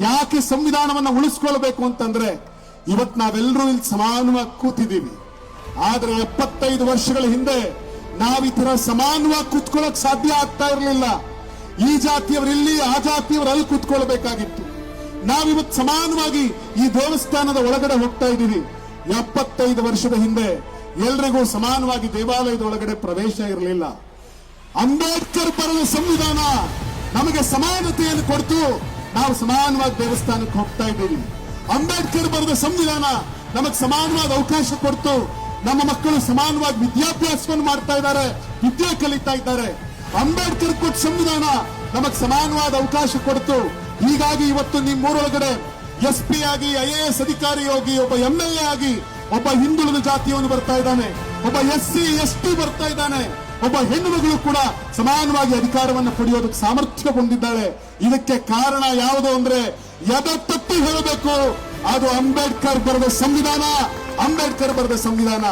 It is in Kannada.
ಯಾಕೆ ಸಂವಿಧಾನವನ್ನ ಉಳಿಸ್ಕೊಳ್ಬೇಕು ಅಂತಂದ್ರೆ ಇವತ್ ನಾವೆಲ್ಲರೂ ಇಲ್ಲಿ ಸಮಾನವಾಗಿ ಕೂತಿದ್ದೀವಿ. ಆದ್ರೆ ಎಪ್ಪತ್ತೈದು ವರ್ಷಗಳ ಹಿಂದೆ ನಾವ್ ಈ ತರ ಸಮಾನವಾಗಿ ಕೂತ್ಕೊಳ್ಳಕ್ ಸಾಧ್ಯ ಆಗ್ತಾ ಇರಲಿಲ್ಲ. ಈ ಜಾತಿಯವರಿಲ್ಲಿ ಆ ಜಾತಿಯವರು ಅಲ್ಲಿ ಕೂತ್ಕೊಳ್ಬೇಕಾಗಿತ್ತು. ನಾವಿವತ್ತು ಸಮಾನವಾಗಿ ಈ ದೇವಸ್ಥಾನದ ಒಳಗಡೆ ಹೋಗ್ತಾ ಇದ್ದೀವಿ. ಎಪ್ಪತ್ತೈದು ವರ್ಷದ ಹಿಂದೆ ಎಲ್ರಿಗೂ ಸಮಾನವಾಗಿ ದೇವಾಲಯದ ಒಳಗಡೆ ಪ್ರವೇಶ ಇರಲಿಲ್ಲ. ಅಂಬೇಡ್ಕರ್ ಬರೆದ ಸಂವಿಧಾನ ನಮಗೆ ಸಮಾನತೆಯನ್ನು ಕೊಡ್ತು. ನಾವು ಸಮಾನವಾದ ದೇವಸ್ಥಾನಕ್ಕೆ ಹೋಗ್ತಾ ಇದ್ದೀವಿ. ಅಂಬೇಡ್ಕರ್ ಬರೆದ ಸಂವಿಧಾನ ನಮಗೆ ಸಮಾನವಾದ ಅವಕಾಶ ಕೊಡ್ತು. ನಮ್ಮ ಮಕ್ಕಳು ಸಮಾನವಾಗಿ ವಿದ್ಯಾಭ್ಯಾಸವನ್ನು ಮಾಡ್ತಾ ಇದ್ದಾರೆ, ವಿದ್ಯೆ ಕಲಿತಾ ಇದ್ದಾರೆ. ಅಂಬೇಡ್ಕರ್ ಕೊಟ್ಟ ಸಂವಿಧಾನ ನಮಗ್ ಸಮಾನವಾದ ಅವಕಾಶ ಕೊಡ್ತು. ಹೀಗಾಗಿ ಇವತ್ತು ನಿಮ್ಮೂರೊಳಗಡೆ ಎಸ್ ಪಿ ಆಗಿ, ಐ ಎ ಎಸ್ ಅಧಿಕಾರಿ ಹೋಗಿ ಒಬ್ಬ ಎಂ ಎಲ್ ಎ ಆಗಿ, ಒಬ್ಬ ಹಿಂದುಳಿದ ಜಾತಿಯವನು ಬರ್ತಾ ಇದ್ದಾನೆ. ಒಬ್ಬ ಎಸ್ ಸಿ, ಎಸ್ ಟಿ ಬರ್ತಾ ಇದ್ದಾನೆ. ಒಬ್ಬ ಹೆಣ್ಣು ಮಗಳು ಕೂಡ ಸಮಾನವಾಗಿ ಅಧಿಕಾರವನ್ನು ಪಡೆಯೋದಕ್ಕೆ ಸಾಮರ್ಥ್ಯ ಹೊಂದಿದ್ದಾಳೆ ಇದಕ್ಕೆ ಕಾರಣ ಯಾವುದು ಅಂದ್ರೆ ಎದೆ ತಪ್ಪು ಹೇಳಬೇಕು. ಅದು ಅಂಬೇಡ್ಕರ್ ಬರೆದ ಸಂವಿಧಾನ. ಅಂಬೇಡ್ಕರ್ ಬರೆದ ಸಂವಿಧಾನ.